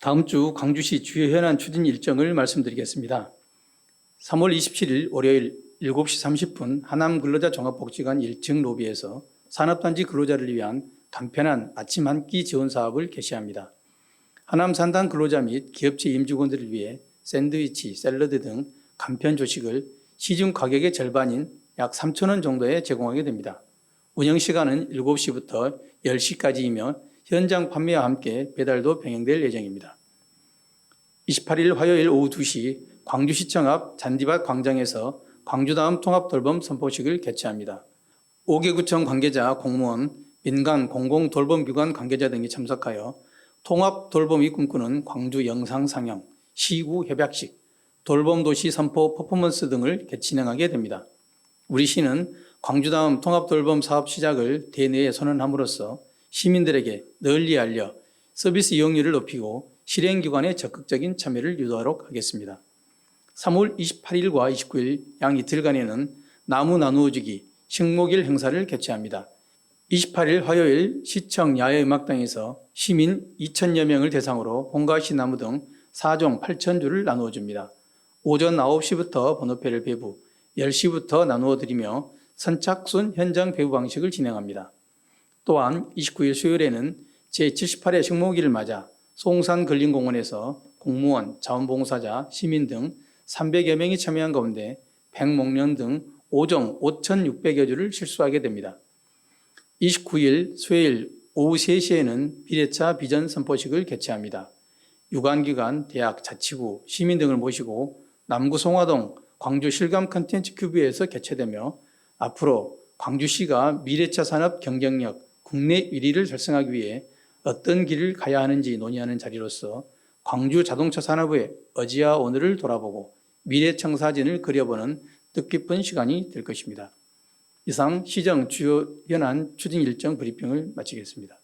다음 주 광주시 주요 현안 추진 일정을 말씀드리겠습니다. 3월 27일 월요일 7시 30분 하남 근로자 종합복지관 1층 로비에서 산업단지 근로자를 위한 간편한 아침 한 끼 지원 사업을 개시합니다. 하남 산단 근로자 및 기업체 임직원들을 위해 샌드위치, 샐러드 등 간편 조식을 시중 가격의 절반인 약 3천 원 정도에 제공하게 됩니다. 운영 시간은 7시부터 10시까지이며 현장 판매와 함께 배달도 병행될 예정입니다. 28일 화요일 오후 2시 광주시청 앞 잔디밭 광장에서 광주다음 통합 돌봄 선포식을 개최합니다. 5개 구청 관계자, 공무원, 민간 공공 돌봄 기관 관계자 등이 참석하여 통합 돌봄이 꿈꾸는 광주 영상 상영, 시구 협약식, 돌봄 도시 선포 퍼포먼스 등을 진행하게 됩니다. 우리 시는 광주다음 통합 돌봄 사업 시작을 대내에 선언함으로써 시민들에게 널리 알려 서비스 이용률을 높이고 실행기관의 적극적인 참여를 유도하도록 하겠습니다. 3월 28일과 29일 양 이틀간에는 나무 나누어주기 식목일 행사를 개최합니다. 28일 화요일 시청 야외음악당에서 시민 2천여 명을 대상으로 홍가시 나무 등 4종 8천 주를 나누어 줍니다. 오전 9시부터 번호표를 배부, 10시부터 나누어 드리며 선착순 현장 배부 방식을 진행합니다. 또한 29일 수요일에는 제78회 식목일을 맞아 송산 근린공원에서 공무원, 자원봉사자, 시민 등 300여 명이 참여한 가운데 백목련 등 5종 5,600여 주를 실수하게 됩니다. 29일 수요일 오후 3시에는 비례차 비전 선포식을 개최합니다. 유관기관, 대학, 자치구, 시민 등을 모시고 남구 송화동 광주 실감 컨텐츠 큐브에서 개최되며 앞으로 광주시가 미래차 산업 경쟁력 국내 1위를 달성하기 위해 어떤 길을 가야 하는지 논의하는 자리로서 광주 자동차 산업의 어지와 오늘을 돌아보고 미래 청사진을 그려보는 뜻깊은 시간이 될 것입니다. 이상 시정 주요 현안 추진 일정 브리핑을 마치겠습니다.